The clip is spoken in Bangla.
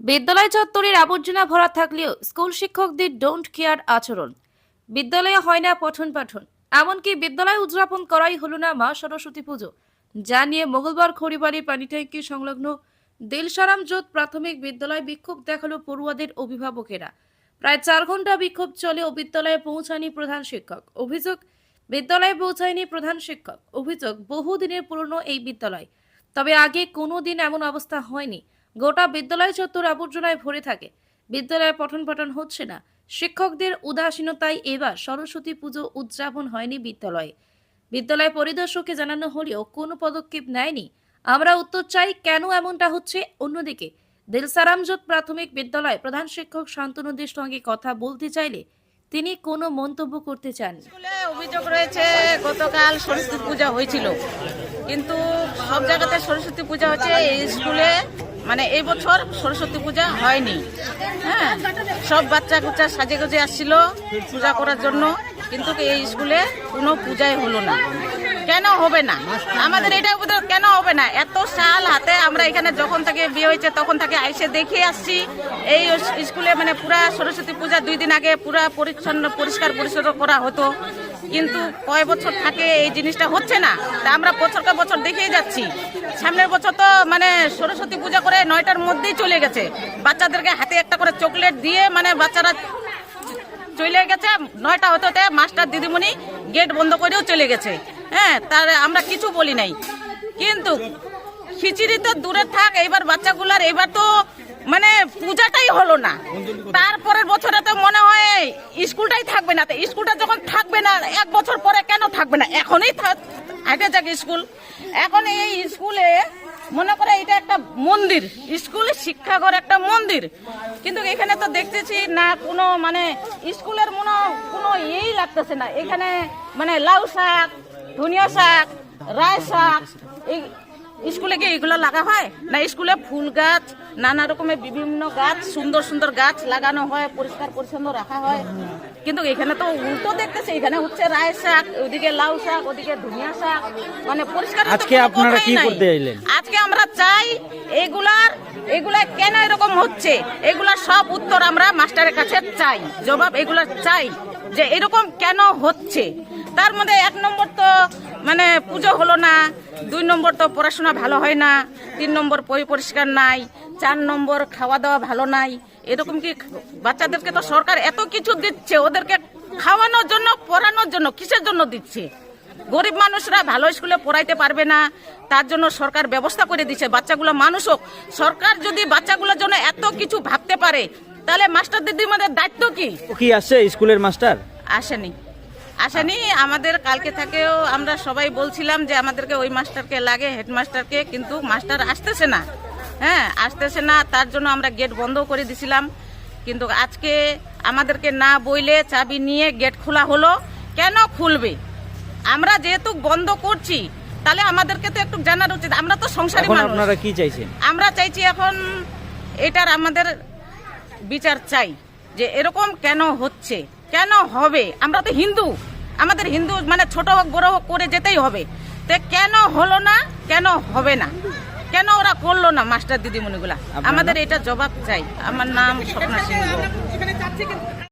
বিদ্যালয় চত্বরের আবর্জনা ভরা থাকলেও স্কুল শিক্ষকদের ডোন্ট কেয়ার আচরণ। বিদ্যালয়ে হয় না পঠন পাঠন। এমনকি বিদ্যালয় উদযাপন করাই হলো না মা সরস্বতী পুজো। যা নিয়ে মঙ্গলবার খড়িবাড়ি পানিট্যাঙ্কি সংলগ্ন দিলসারাম জোত প্রাথমিক বিদ্যালয় বিক্ষোভ দেখাল পড়ুয়াদের অভিভাবকেরা। প্রায় চার ঘণ্টা বিক্ষোভ চলে ও বিদ্যালয়ে পৌঁছায়নি প্রধান শিক্ষক। অভিযোগ, বিদ্যালয়ে পৌঁছায়নি প্রধান শিক্ষক। অভিযোগ, বহুদিনের পুরনো এই বিদ্যালয়। তবে আগে কোনো দিন এমন অবস্থা হয়নি। গোটা বিদ্যালয় চত্বর আবর্জনায় ভরে থাকে। বিদ্যালয়ে পঠন পাঠন হচ্ছে না। শিক্ষকদের উদাসীনতায় এবার সরস্বতী পুজো উদযাপন হয়নি বিদ্যালয়ে। বিদ্যালয় পরিদর্শককে জানানো হলেও কোনো পদক্ষেপ নেয়নি। আমরা উত্তর চাই, কেন এমনটা হচ্ছে? অন্যদিকে, দিলসারামজোত প্রাথমিক বিদ্যালয় প্রধান শিক্ষক শান্তনুদের সঙ্গে কথা বলতে চাইলে তিনি কোনো মন্তব্য করতে চান অভিযোগ রয়েছে, গতকাল সরস্বতী পূজা হয়েছিল। কিন্তু সব জায়গাতে সরস্বতী পূজা হচ্ছে, এই স্কুলে মানে এই বছর সরস্বতী পূজা হয়নি। হ্যাঁ সব বাচ্চা কুচ্চা সাজে গুজে আসছিল পূজা করার জন্য, কিন্তু এই স্কুলে কোনো পূজাই হলো না। কেন হবে না? আমাদের এটা কেন হবে না? এত সাল হাতে আমরা এখানে যখন থেকে বিয়ে হয়েছে, তখন থেকে আইসে দেখে আসছি, এই স্কুলে মানে পুরা সরস্বতী পূজা দুই দিন আগে পুরা পরিচ্ছন্ন, পরিষ্কার পরিচ্ছন্ন করা হতো। কিন্তু কয় বছর থাকে, এই জিনিসটা হচ্ছে না। তা আমরা বছরকে বছর দেখেই যাচ্ছি। সামনের বছর তো মানে সরস্বতী পূজা করে নয়টার মধ্যেই চলে গেছে। বাচ্চাদেরকে হাতে একটা করে চকলেট দিয়ে মানে বাচ্চারা চলে গেছে। নয়টা হতে হতে মাস্টার দিদিমণি গেট বন্ধ করেও চলে গেছে। হ্যাঁ তার আমরা কিছু বলি নাই। কিন্তু খিচুড়ি তো দূরে থাক, এইবার বাচ্চাগুলার এবার তো মানে পূজাটাই হলো না। তারপরের বছরে তো মনে হয় স্কুলটাই থাকবে না। স্কুলটা যখন থাকবে না, এক বছর পরে কেন থাকবে না? এখনই হাইটে যাক স্কুল। এখন এই স্কুলে মনে করে এটা একটা মন্দির। স্কুলে শিক্ষাঘর একটা মন্দির। কিন্তু এখানে তো দেখতেছি না কোনো মানে স্কুলের মনে, কোনো ইয়েই লাগতেছে না। এখানে মানে লাউ শাক, ধনিয়া শাক, রায় শাক স্কুলে কি এগুলো লাগা হয়? না স্কুলে ফুল গাছ নানা রকমের বিভিন্ন গাছ সুন্দর সুন্দর গাছ লাগানো হয় পরিষ্কার পরিচ্ছন্ন রাখা হয়। কিন্তু এখানে তো উল্টো দেখতেছে এখানে হচ্ছে রায় শাক ওদিকে লাউ শাক ওদিকে ধনিয়া শাক। মানে পরিষ্কার আজকে আপনারা কি করতে এলেন? আজকে আমরা চাই এগুলার এগুলা কেন এরকম হচ্ছে? এগুলার সব উত্তর আমরা মাস্টারের কাছে চাই। জবাব এগুলার চাই যে এরকম কেন হচ্ছে? তার মধ্যে এক নম্বর তো মানে পুজো হলো না দুই নম্বর তো পড়াশোনা ভালো হয় না তিন নম্বর পরি পরিষ্কার নাই চার নম্বর খাওয়া দাওয়া ভালো নাই এরকম কি বাচ্চাদেরকে তো সরকার এত কিছু দিচ্ছে ওদেরকে খাওয়ানোর জন্য পড়ানোর জন্য কিসের জন্য দিচ্ছে? গরিব মানুষরা ভালো স্কুলে পড়াইতে পারবে না তার জন্য সরকার ব্যবস্থা করে দিচ্ছে বাচ্চাগুলো মানুষ হোক। সরকার যদি বাচ্চাগুলোর জন্য এত কিছু ভাবতে পারে তাহলে মাস্টার দিদিমাদের দায়িত্ব কি? কি আসছে স্কুলের মাস্টার? আসেনি। আসেনি আমাদের কালকে থেকেও আমরা সবাই বলছিলাম যে আমাদেরকে ওই মাস্টারকে লাগে হেডমাস্টারকে কিন্তু মাস্টার আসতেছে না। হ্যাঁ আসতেছে না তার জন্য আমরা গেট বন্ধ করে দিছিলাম। কিন্তু আজকে আমাদেরকে না বইলে চাবি নিয়ে গেট খোলা হলো কেন খুলবে? আমরা যেহেতু বন্ধ করছি তাহলে আমাদেরকে তো একটু জানার উচিত। আমরা তো সংসারী মানুষ। আপনারা কি চাইছেন? আমরা চাইছি এখন এটার আমাদের বিচার চাই যে এরকম কেন হচ্ছে? কেন হবে? আমরা তো হিন্দু। আমাদের হিন্দু মানে ছোট হোক বড় হোক করে যেতেই হবে। তো কেন হলো না কেন হবে না? কেন ওরা করল না মাস্টার দিদিমণিগুলা? আমাদের এটা জবাব চাই। আমার নাম স্বপ্না সিংহ